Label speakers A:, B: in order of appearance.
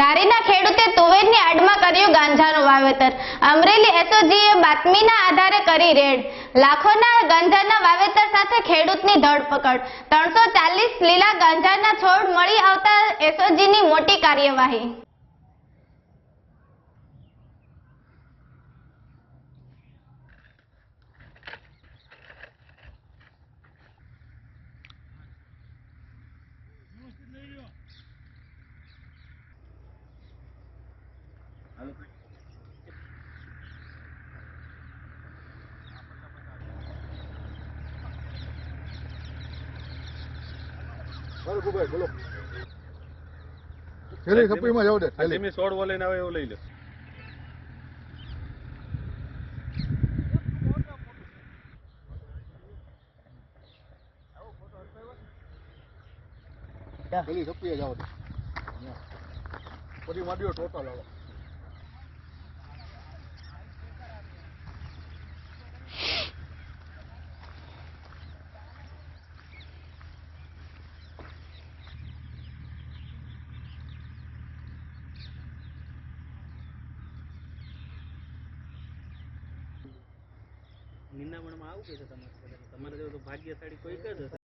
A: ધારીના ખેડૂતે તુવેરની આડમાં કર્યું ગાંજાનું વાવેતર. અમરેલી એસઓજીએ બાતમીના આધારે કરી રેડ. લાખોના ગાંજાના વાવેતર સાથે ખેડૂતની ધરપકડ. ત્રણસો ચાલીસ લીલા ગાંજાના છોડ મળી આવતા એસઓજીની મોટી કાર્યવાહી.
B: ગુભાઈ બોલો. થેલી સપડીમાં જાવ દે થેલી
C: સોળ લઈને આવે એવું લઈ લે.
B: થેલી સપડીએ જાવ દે. પછી માંડ્યો ટોટલ હવે
D: નિંદામણમાં આવું કે છે તમારે તમારે જેવું તો ભાગ્યશાળી કોઈ જ હશે